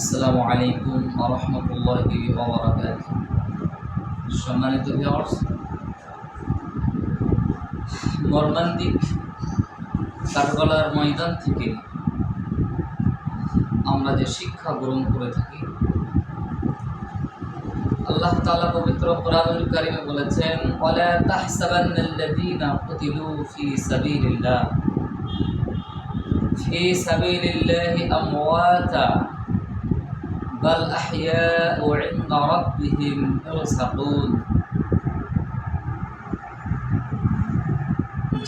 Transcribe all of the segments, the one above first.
আসসালামু আলাইকুম আরহামতুল্লাহি সম্মানিত মর্মান্তিক কারবালার ময়দান থেকে আমরা যে শিক্ষা গ্রহণ করে থাকি, আল্লাহ তাআলা পবিত্র কোরআনুল কারীমে বলেছেন, ওয়ালা তাহসাবান্নাল্লাযীনা কুতিলু ফি সাবিলিল্লাহ। ফি সাবিলিল্লাহি আমওয়াতা বাল আহইয়াউ ইনদা রাব্বিহিম ইরসাকুন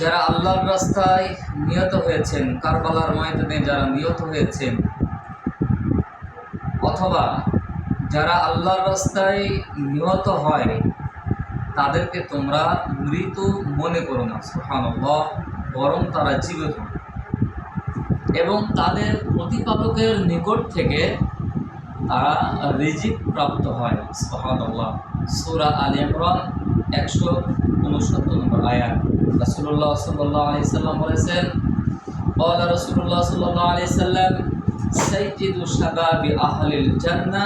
যারা আল্লাহর রাস্তায় নিহত হয়েছেন, কারবালার ময়দানে যারা নিহত হয়েছেন, অথবা যারা আল্লাহর রাস্তায় নিহত হয়, তাদেরকে তোমরা মৃত মনে করো না, সুবহানাল্লাহ, বরং তারা জীবিত। এবং তাদের প্রতিপালকের নিকট থেকে তারা রিজিক প্রাপ্ত হয় সুবহানাল্লাহ সূরা আল ইমরান একশো উনসত্তর নম্বর আয়াত রাসূলুল্লাহ সাল্লাল্লাহু আলাইহি সাল্লাম বলেছেন قال رسول الله صلى الله عليه وسلم سيد شباب أهل الجنة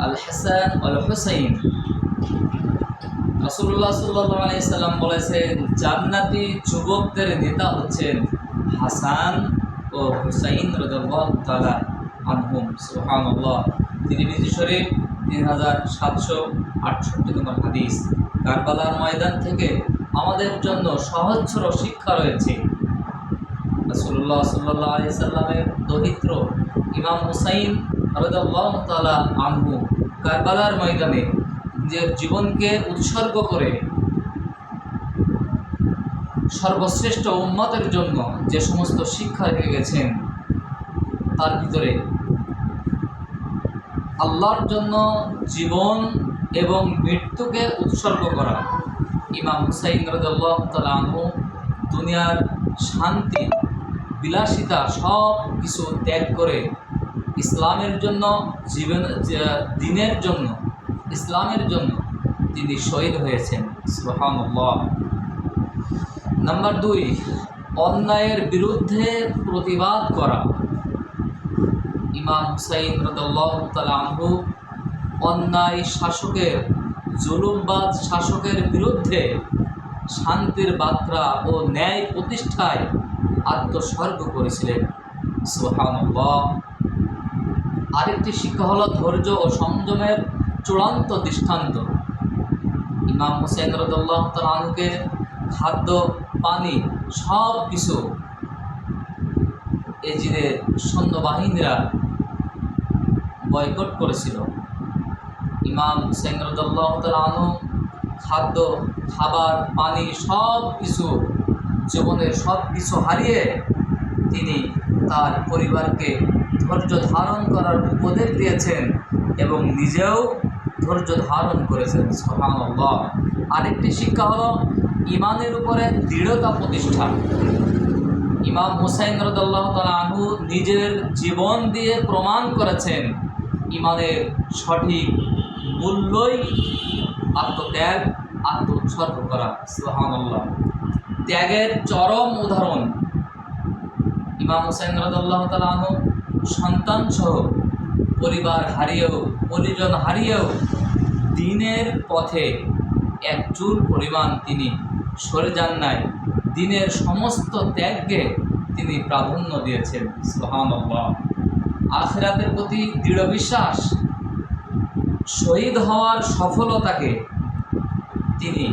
الحسن والحسين রাসূলুল্লাহ সাল্লাল্লাহু আলাইহি সাল্লাম বলেছেন জান্নাতি যুবকদের নেতা হচ্ছেন হাসান ও হুসাইন রাদিয়াল্লাহু তাআলা আনহুম, সুবহানাল্লাহ। তিরমিজি শরীফ তিন হাজার সাতশো আটষট্টি নম্বর হাদিস। কারবালার ময়দান থেকে আমাদের জন্য সহজ সরল শিক্ষা রয়েছে। রাসূলুল্লাহ সাল্লাল্লাহু আলাইহি সাল্লামের দরিদ্র ইমাম হুসাইন তাআলা আনহু কারবালার ময়দানে নিজের জীবনকে উৎসর্গ করে সর্বশ্রেষ্ঠ উম্মতের জন্য যে সমস্ত শিক্ষা রেখে গেছেন, তার ভিতরে আল্লাহর জন্য জীবন এবং মৃত্যুকে উৎসর্গ করা। ইমাম হুসাইন তাআলা দুনিয়ার শান্তি, বিলাসিতা সব কিছু ত্যাগ করে ইসলামের জন্য, জীবন দিনের জন্য, ইসলামের জন্য তিনি শহীদ হয়েছেন। সুবহানাল্লাহ। নাম্বার দুই, অন্যায়ের বিরুদ্ধে প্রতিবাদ করা। ইমাম হুসাইন রদুল্লাহ তালাহু অন্যায় শাসকের জুলুমবাদ শাসকের বিরুদ্ধে শান্তির বার্তা ও ন্যায় প্রতিষ্ঠায় আত্মস্বর্গ করেছিলেন। সোহানুল্লাহ আরেকটি শিক্ষা হলো ধৈর্য ও সংযমের চূড়ান্ত দৃষ্টান্ত। ইমাম হুসেন রদুল্লাহ তালকে খাদ্য, পানি সব কিছু এজিদের সৈন্যবাহিনীরা বয়কট করেছিল। ইমাম হুসেন তালু খাদ্য, খাবার, পানি সব কিছু জীবনের সব কিছু হারিয়ে তিনি তার পরিবারকে ধৈর্য ধারণ করার উপদেশ দিয়েছেন এবং নিজেও ধৈর্য ধারণ করেছেন সোহানুল্লাহ আরেকটি শিক্ষা হলো, ইমানের উপরে দৃঢ়তা প্রতিষ্ঠা। ইমাম হুসাইন রদাল্লাহ আনহু নিজের জীবন দিয়ে প্রমাণ করেছেন ইমানের সঠিক মূল্যই আত্মত্যাগ আত্ম উৎসর্গ করা। সোহানুল্লাহ ত্যাগের চরম উদাহরণ ইমাম হুসাইন রদাল্লাহ আনহু। সন্তান সহ পরিবার হারিয়েও, পরিজন হারিয়েও দিনের পথে এক চুল পরিমাণ তিনি সরে যান নাই। দিনের সমস্ত ত্যাগকে তিনি প্রাধান্য দিয়েছেন। সোহান আখেরাতের প্রতি দৃঢ় বিশ্বাস, শহীদ হওয়ার সফলতাকে তিনি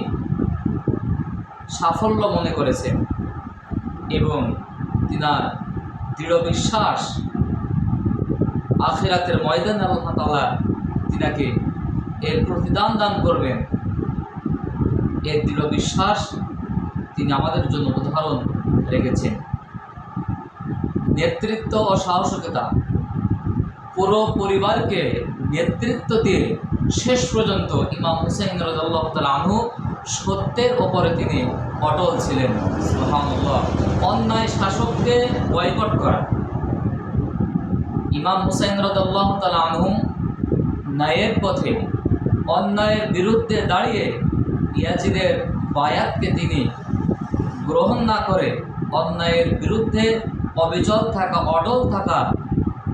সাফল্য মনে করেছেন এবং তিনার দৃঢ় বিশ্বাস আখেরাতের ময়দান আল্লাহ তালা তিনাকে এর প্রতিদান দান করবেন। এর দৃঢ় বিশ্বাস তিনি আমাদের জন্য উদাহরণ রেখেছেন। নেতৃত্ব ও সাহসিকতা পুরো পরিবারকে নেতৃত্ব দিয়ে শেষ পর্যন্ত ইমাম হুসেন রাজাল্লাহ আনহু সত্যের ওপরে তিনি অটল ছিলেন। অন্যায় শাসককে বয়কট করা। ইমাম হুসাইন রদাল্লাহ তালা আনহু ন্যায়ের পথে অন্যায়ের বিরুদ্ধে দাঁড়িয়ে ইয়াজিদের বায়াতকে তিনি গ্রহণ না করে অন্যায়ের বিরুদ্ধে অবিচল থাকা, অটল থাকা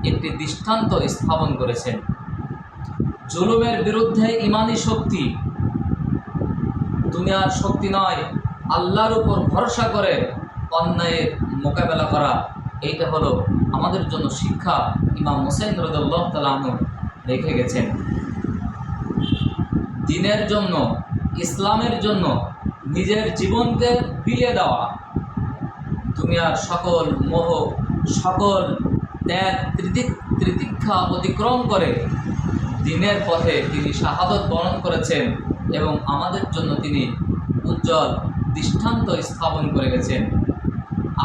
একটি দৃষ্টান্ত স্থাপন করেছেন। জুলুমের বিরুদ্ধে ইমানি শক্তি, দুনিয়ার শক্তি নয়, আল্লাহর উপর ভরসা করে অন্যায়ের মোকাবেলা করা। এইটা হলো আমাদের জন্য শিক্ষা, ইমাম হোসেন রদুল্লাহ তালাহনু রেখে গেছেন। দিনের জন্য, ইসলামের জন্য নিজের জীবনকে বিলিয়ে দেওয়া, দুনিয়ার সকল মোহ, সকল তৃতিক্ষা অতিক্রম করে। দিনের পথে তিনি শাহাদত বরণ করেছেন এবং আমাদের জন্য তিনি উজ্জ্বল দৃষ্টান্ত স্থাপন করে গেছেন।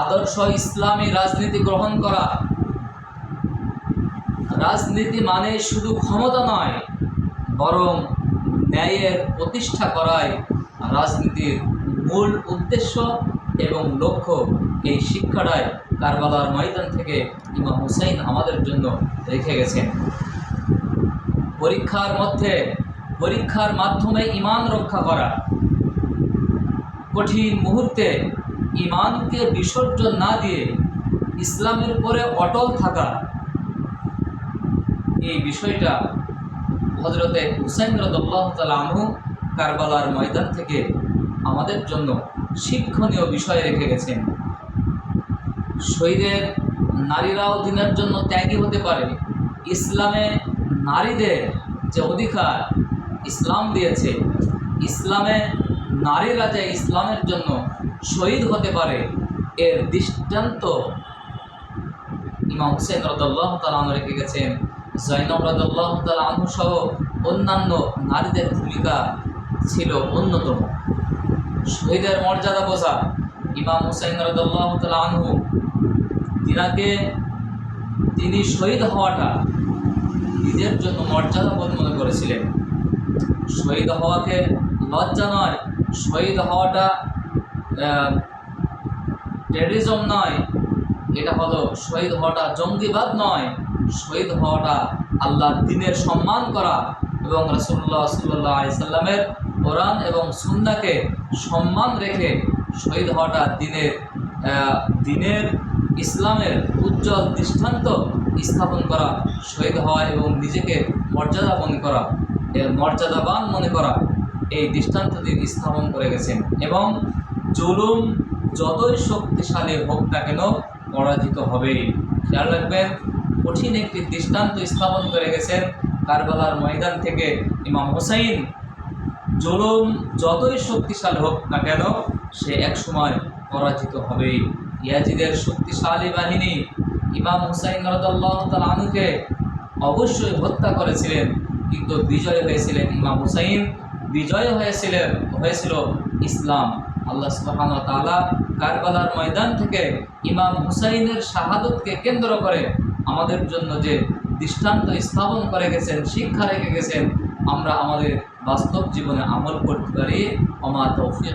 আদর্শ ইসলামী রাজনীতি গ্রহণ করা। রাজনীতি মানে শুধু ক্ষমতা নয়, বরং ন্যায়ের প্রতিষ্ঠা করাই রাজনীতির মূল উদ্দেশ্য। এবং লক্ষ্য এই শিক্ষাটাই কারবালার ময়দান থেকে ইমাম হুসাইন আমাদের জন্য রেখে গেছেন। পরীক্ষার মধ্যে, পরীক্ষার মাধ্যমে ইমান রক্ষা করা। কঠিন মুহূর্তে ইমানকে বিসর্জন না দিয়ে ইসলামের উপরে অটল থাকা। এই বিষয়টা হজরতে হুসাইন রদুল্লাহ তালু কারবালার ময়দান থেকে আমাদের জন্য শিক্ষণীয় বিষয় রেখে গেছেন। শহীদের নারীরাও দিনের জন্য ত্যাগী হতে পারে। ইসলামে নারীদের যে অধিকার ইসলাম দিয়েছে, ইসলামে নারীরা যে ইসলামের জন্য শহীদ হতে পারে, এর দৃষ্টান্ত ইমাম হুসেন রদুল্লাহ তালাম রেখে গেছেন। জৈনব রদুল্লাহ তালাহ সহ অন্যান্য নারীদের ভূমিকা ছিল অন্যতম। শহীদের মর্যাদা বোঝা ইমাম হুসাইন রদুল্লাহ তিনাকে তিনি শহীদ হওয়াটা নিজের জন্য মর্যাদাবোধ মনে করেছিলেন। শহীদ হওয়াকে লজ্জা নয়, শহীদ হওয়াটা টেরিজম নয়, এটা হলো শহীদ হওয়াটা জঙ্গিবাদ নয়, শহীদ হওয়াটা আল্লাহর দিনের সম্মান করা এবং রসুল্লাহ সাল্লাহ সাল্লামের কোরআন এবং সুন্নাকে সম্মান রেখে শহীদ হওয়াটা দিনের দিনের ইসলামের উজ্জ্বল দৃষ্টান্ত স্থাপন করা, শহীদ হওয়া এবং নিজেকে মর্যাদা মনে করা এর মর্যাদাবান মনে করা এই দৃষ্টান্ত তিনি স্থাপন করে গেছেন। এবং জুলুম যতই শক্তিশালী হোক না কেন পরাজিত হবেই। খেয়াল রাখবেন, কঠিন একটি দৃষ্টান্ত স্থাপন করে গেছেন কারবালার ময়দান থেকে ইমাম হোসাইন। জুলুম যতই শক্তিশালী হোক না কেন, সে এক সময় পরাজিত হবেই। ইয়াজিদের শক্তিশালী বাহিনী ইমাম হুসাইন আনুকে অবশ্যই হত্যা করেছিলেন, কিন্তু বিজয় হয়েছিলেন ইমাম হুসাইন। বিজয় হয়েছিলেন, হয়েছিল ইসলাম। আল্লাহ সুবহান তালা কারবালার ময়দান থেকে ইমাম হুসাইনের শাহাদতকে কেন্দ্র করে আমাদের জন্য যে দৃষ্টান্ত স্থাপন করে গেছেন, শিক্ষা রেখে গেছেন, আমরা আমাদের বাস্তব জীবনে আমল করতে পারি। অমা তৌফিক